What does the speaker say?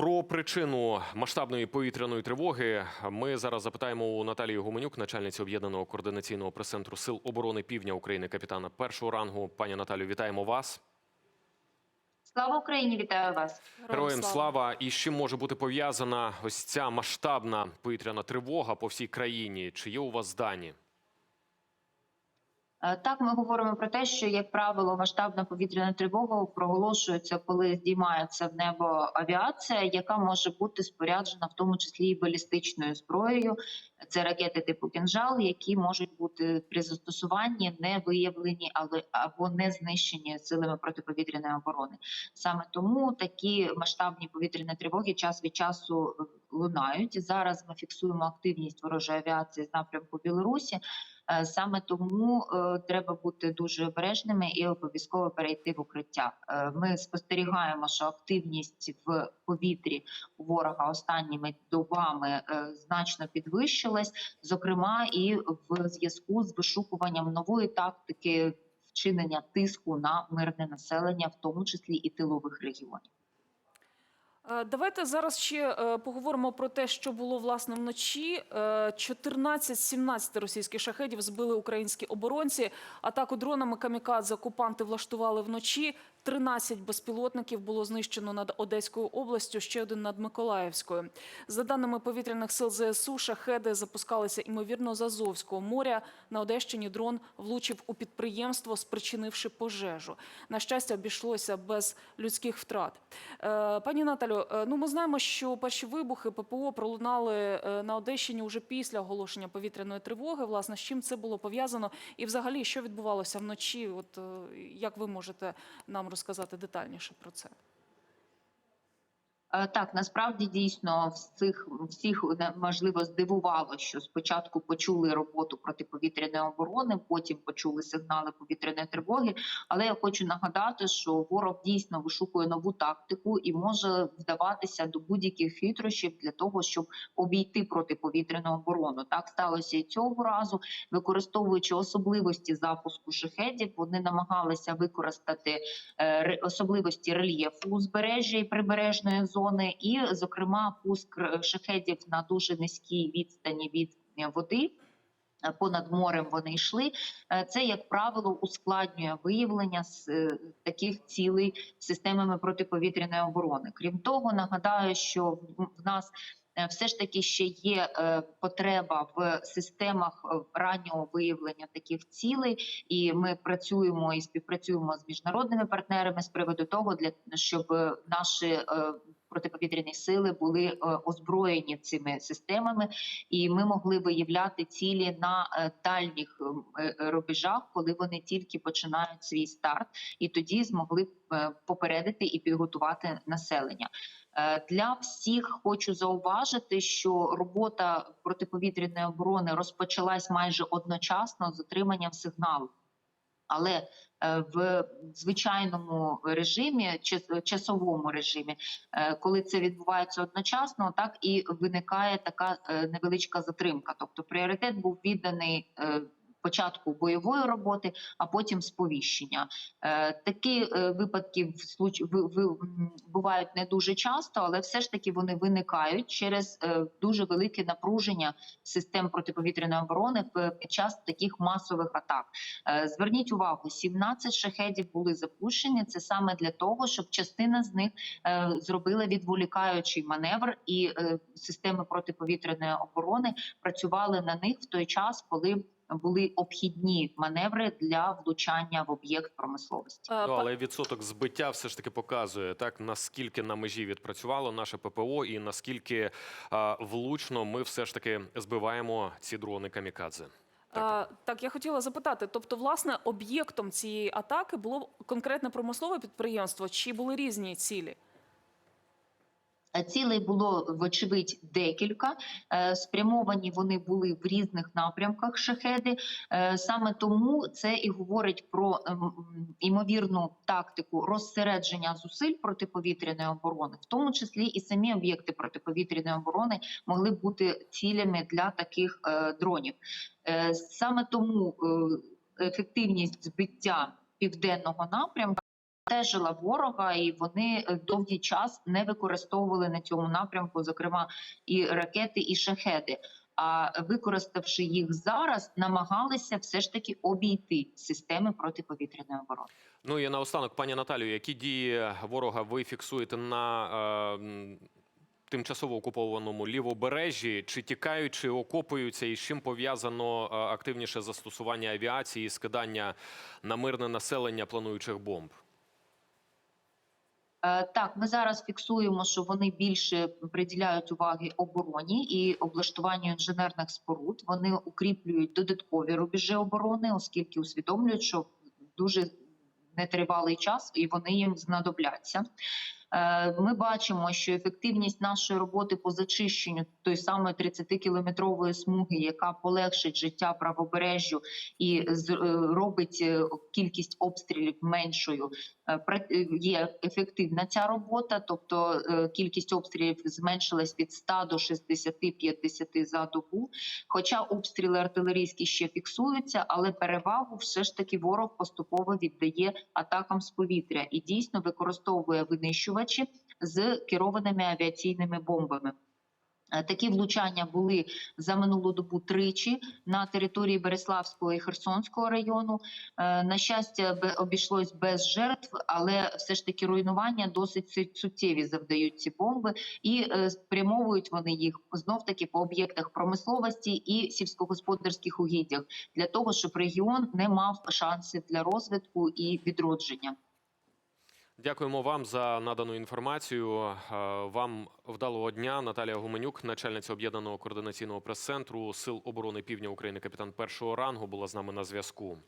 Про причину масштабної повітряної тривоги ми зараз запитаємо у Наталії Гуменюк, начальниці об'єднаного координаційного прес-центру сил оборони Півдня України, капітана першого рангу. Пані Наталю, вітаємо вас. Слава Україні! Вітаю вас. Героям слава! І з чим може бути пов'язана ось ця масштабна повітряна тривога по всій країні? Чи є у вас дані? Е, Так, ми говоримо про те, що як правило масштабна повітряна тривога проголошується, коли здіймається в небо авіація, яка може бути споряджена в тому числі і балістичною зброєю. Це ракети типу кінжал, які можуть бути при застосуванні не виявлені, але або не знищені силами протиповітряної оборони. Саме тому такі масштабні повітряні тривоги час від часу е, лунають. Зараз ми фіксуємо активність ворожої авіації з напрямку Білорусі. Е, Саме тому е, треба бути дуже обережними і обов'язково перейти в укриття. Е, Ми спостерігаємо, що активність в повітрі ворога останніми добами значно підвищилась, зокрема і в зв'язку з вишукуванням нової тактики вчинення тиску на мирне населення, в тому числі і тилових регіонів. Е, Давайте зараз ще е, поговоримо про те, що було власне вночі. Е, 14-17 російських шахедів збили українські оборонці. Атаку дронами камікадзе окупанти влаштували вночі. 13 безпілотників було знищено над Одеською областю, ще один над Миколаївською. За даними повітряних сил ЗСУ, шахеди запускалися ймовірно з Азовського моря. На Одещині дрон влучив у підприємство, спричинивши пожежу. На щастя, обійшлося без людських втрат. Е, Пані Наталю, е, ну ми знаємо, що перші вибухи ППО пролунали е, на Одещині вже після оголошення повітряної тривоги. Власне, з чим це було пов'язано, і взагалі що відбувалося вночі? От як ви можете нам розказати детальніше про це? Е, Так, насправді дійсно всіх всіх не- можливо здивувало, що спочатку почули роботу протиповітряної оборони, потім почули сигнали повітряної тривоги. Але я хочу нагадати, що ворог дійсно вишукує нову тактику і може вдаватися до будь-яких хитрощів для того, щоб обійти протиповітряну оборону. Так сталося і цього разу, використовуючи особливості запуску шахедів, вони намагалися використати е, особливості рельєфу узбережжя і прибережної зони, і, зокрема, пуск е, шахедів на дуже низькій відстані від е, води. Е, Понад морем вони йшли. Це, як правило, ускладнює виявлення з таких цілей системами протиповітряної оборони. Крім того, нагадаю, що в нас все ж таки ще є потреба в системах раннього виявлення таких цілей, і ми працюємо і співпрацюємо з міжнародними партнерами з приводу того, для щоб наші протиповітряні сили були е, озброєні цими системами, і ми могли виявляти цілі на е, дальніх е, е, рубежах, коли вони тільки починають свій старт, і тоді змогли попередити і підготувати населення. Для всіх хочу зауважити, що робота протиповітряної оборони розпочалась майже одночасно з отриманням сигналу. Але в звичайному режимі, час- часовому режимі, е, коли це відбувається одночасно, так і виникає така е, невеличка затримка. Тобто пріоритет був відданий е, початку бойової роботи, а потім сповіщення. Е, Такі е, випадки бувають не дуже часто, але все ж таки вони виникають через е, дуже велике напруження систем протиповітряної оборони під час таких масових атак. Зверніть увагу, 17 шахедів були запущені. Це саме для того, щоб частина з них зробила відволікаючий маневр, і системи протиповітряної оборони працювали на них в той час, коли були обхідні маневри для влучання в об'єкт промисловості. Е, Ну, але відсоток збиття все ж таки показує так, наскільки на межі відпрацювало наше ППО, і наскільки а, влучно ми все ж таки збиваємо ці дрони камікадзе. А, так, я хотіла запитати. Тобто, власне, об'єктом цієї атаки було конкретне промислове підприємство, чи були різні цілі? Е, Цілей було вочевидь декілька. Е, Спрямовані вони були в різних напрямках шахеди. Е, Саме тому це і говорить про ем, імовірну тактику розсередження зусиль протиповітряної оборони, в тому числі і самі об'єкти протиповітряної оборони могли бути цілями для таких дронів. Саме тому ефективність збиття південного напрямку. Стежила ворога, і вони е, довгий час не використовували на цьому напрямку, зокрема і ракети, і шахеди. А використавши їх зараз, намагалися все ж таки обійти системи протиповітряної оборони. Ну і наостанок, пані Наталію, які дії ворога ви фіксуєте на е, тимчасово окупованому лівобережжі? Чи тікають, чи окопуються, і з чим пов'язано е, активніше застосування авіації, скидання на мирне населення плануючих бомб? Е, Так, ми зараз фіксуємо, що вони більше приділяють уваги обороні і облаштуванню інженерних споруд. Вони укріплюють додаткові рубежі оборони, оскільки усвідомлюють, що дуже нетривалий час і вони їм знадобляться. Е, Ми бачимо, що ефективність нашої роботи по зачищенню той самої 30-кілометрової смуги, яка полегшить життя правобережжю і е, робить е, кількість обстрілів меншою, є ефективна ця робота, тобто кількість обстрілів зменшилась від 100 до 60-50 за добу. Хоча обстріли артилерійські ще фіксуються, але перевагу все ж таки ворог поступово віддає атакам з повітря і дійсно використовує винищувачі з керованими авіаційними бомбами. Е, Такі влучання були за минулу добу тричі на території Береславського і Херсонського району. Е, На щастя, обійшлось без жертв, але все ж таки руйнування досить суттєві завдають ці бомби, і е, спрямовують вони їх знов таки по об'єктах промисловості і сільськогосподарських угіддях для того, щоб регіон не мав шансів для розвитку і відродження. Дякуємо вам за надану інформацію. Е, Вам вдалого дня. Наталія Гуменюк, начальниця об'єднаного координаційного прес-центру Сил оборони Півдня України, капітан першого рангу, була з нами на зв'язку.